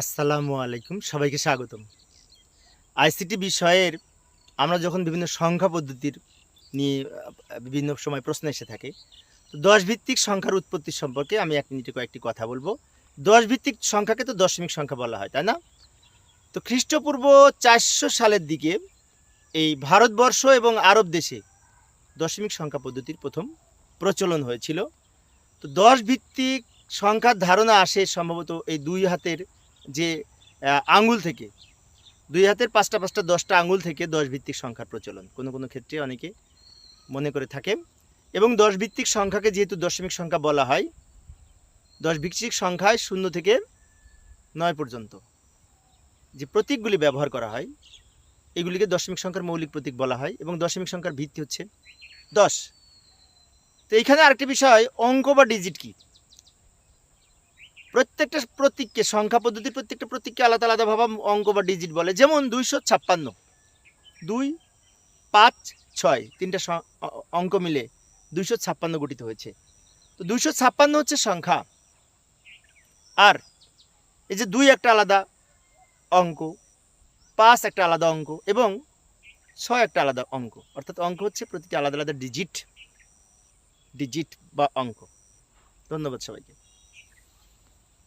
আসসালামু আলাইকুম, সবাইকে স্বাগতম। আইসিটি বিষয়ের আমরা যখন বিভিন্ন সংখ্যা পদ্ধতির নিয়ে বিভিন্ন সময় প্রশ্ন এসে থাকে, তো দশ ভিত্তিক সংখ্যার উৎপত্তি সম্পর্কে আমি এক মিনিটে কয়েকটি কথা বলব। দশ ভিত্তিক সংখ্যাকে তো দশমিক সংখ্যা বলা হয়, তাই না? তো খ্রিস্টপূর্ব চারশো সালের দিকে এই ভারতবর্ষ এবং আরব দেশে দশমিক সংখ্যা পদ্ধতির প্রথম প্রচলন হয়েছিল। তো দশ ভিত্তিক সংখ্যার ধারণা আসে সম্ভবত এই দুই হাতের যে আঙুল থেকে। দুই হাতের পাঁচটা পাঁচটা দশটা আঙুল থেকে দশ ভিত্তিক সংখ্যার প্রচলন। কোনো কোনো ক্ষেত্রে অনেকে মনে করে থাকে এবং দশ ভিত্তিক সংখ্যাকে যেহেতু দশমিক সংখ্যা বলা হয়, দশ ভিত্তিক সংখ্যায় শূন্য থেকে নয় পর্যন্ত যে প্রতীকগুলি ব্যবহার করা হয়, এগুলিকে দশমিক সংখ্যার মৌলিক প্রতীক বলা হয় এবং দশমিক সংখ্যার ভিত্তি হচ্ছে দশ। তো এইখানে আরেকটি বিষয়, অঙ্ক বা ডিজিট কি? প্রতীককে, সংখ্যা পদ্ধতির প্রত্যেকটা প্রতীককে আলাদা আলাদা আলাদাভাবে অঙ্ক বা ডিজিট বলে। যেমন দুইশো ছাপ্পান্ন, দুই, পাঁচ, ছয়, তিনটা অঙ্ক মিলে দুইশো ছাপ্পান্ন গঠিত হয়েছে। তো দুইশো ছাপ্পান্ন হচ্ছে সংখ্যা। আর এই যে দুই একটা আলাদা অঙ্ক, পাঁচ একটা আলাদা অঙ্ক এবং ছয় একটা আলাদা অঙ্ক। অর্থাৎ অঙ্ক হচ্ছে প্রতিটি আলাদা আলাদা ডিজিট ডিজিট বা অঙ্ক। ধন্যবাদ সবাইকে।